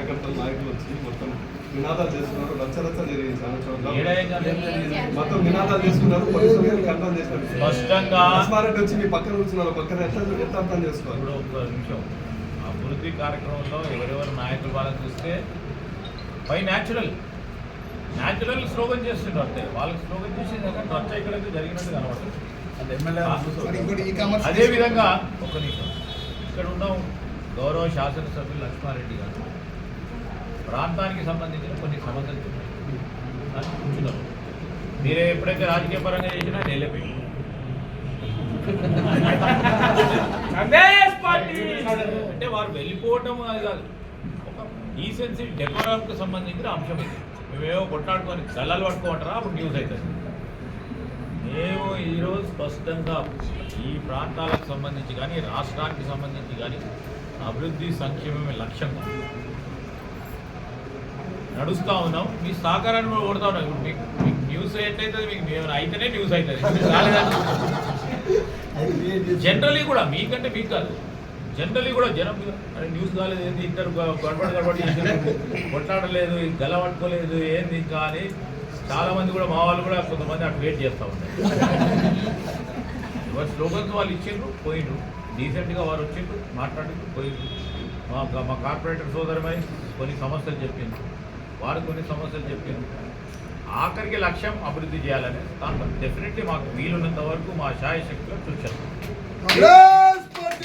కార్యకర్తలు నాయకులు వచ్చి మొత్తం నినాదాలు చేస్తున్నారు. రచ్చ రచ్చ జరిగింది చాలా చోట్ల మొత్తం నినాదాలు చేసుకున్నారు పోలీసులు స్పష్టంగా లక్ష్మారెడ్డి వచ్చి మీ పక్కన కూర్చున్నారు. పక్కన ఎట్లా ఎట్లా అర్థం చేసుకోవాలి? ఇప్పుడు ఒక నిమిషం. అభివృద్ధి కార్యక్రమంలో ఎవరెవరు నాయకులు వాళ్ళని చూస్తే బై న్యాచురల్. న్యాచురల్ స్లోగన్ చేస్తుంటారు అంతే. వాళ్ళకి స్లోగన్ చేసేది కానీ రచ్చ ఇక్కడ జరిగినట్టు కనబడుతుంది మరి ఇంకోటి ఈ కామర్స్ అదే విధంగా ఒక నిమిషం. ఇక్కడ ఉన్న గౌరవ శాసనసభ్యులు లక్ష్మారెడ్డి గారు. ప్రాంతానికి సంబంధించిన కొన్ని సమస్యలు దాన్ని మీరే ఎప్పుడైతే రాజకీయ పరంగా చేసినా పార్టీ! అంటే వారు వెళ్ళిపోవటం అది కాదు. ఒక డీసెన్సీ డెకోరంకి సంబంధించిన అంశం ఇది. మేమేమో కొట్లాడుకొని గల్లలు పట్టుకుంటారా అప్పుడు న్యూస్ అవుతుంది. మేము ఈరోజు స్పష్టంగా ఈ ప్రాంతాలకు సంబంధించి కానీ రాష్ట్రానికి సంబంధించి కానీ అభివృద్ధి సంక్షేమమే లక్ష్యంగా. నడుస్తూ ఉన్నాం. మీ సహకారాన్ని కూడా కొడతా ఉన్నాం. ఇప్పుడు మీకు మీకు న్యూస్ ఎట్లయితే మీకు మేము అయితేనే న్యూస్ అవుతుంది జనరలీ కూడా మీకంటే మీకు కాదు. జనరలీ కూడా జనం అరే న్యూస్ కాలేదు ఏంది? ఇద్దరు గడబడి గడబడి కొట్లాడలేదు గల పట్టుకోలేదు ఏంది? ఇంకా అని చాలా మంది కూడా మా వాళ్ళు కూడా కొంతమంది అటు వెయిట్ చేస్తూ ఉంటారు ఎవరు స్లోగన్స్ వాళ్ళు ఇచ్చిండ్రు పోయిండ్రు. డీసెంట్గా వారు వచ్చిండ్రు మాట్లాడిండ్రు పోయిండ్రు. మా మా కార్పొరేటర్ సోదరమై కొన్ని సమస్యలు చెప్పిండ్రు వారు కొన్ని సమస్యలు చెప్పారు. ఆఖరికి లక్ష్యం అభివృద్ధి చేయాలని దాంట్లో డెఫినెట్లీ మాకు వీలున్నంత వరకు మా శాయశక్తిలో చూసాం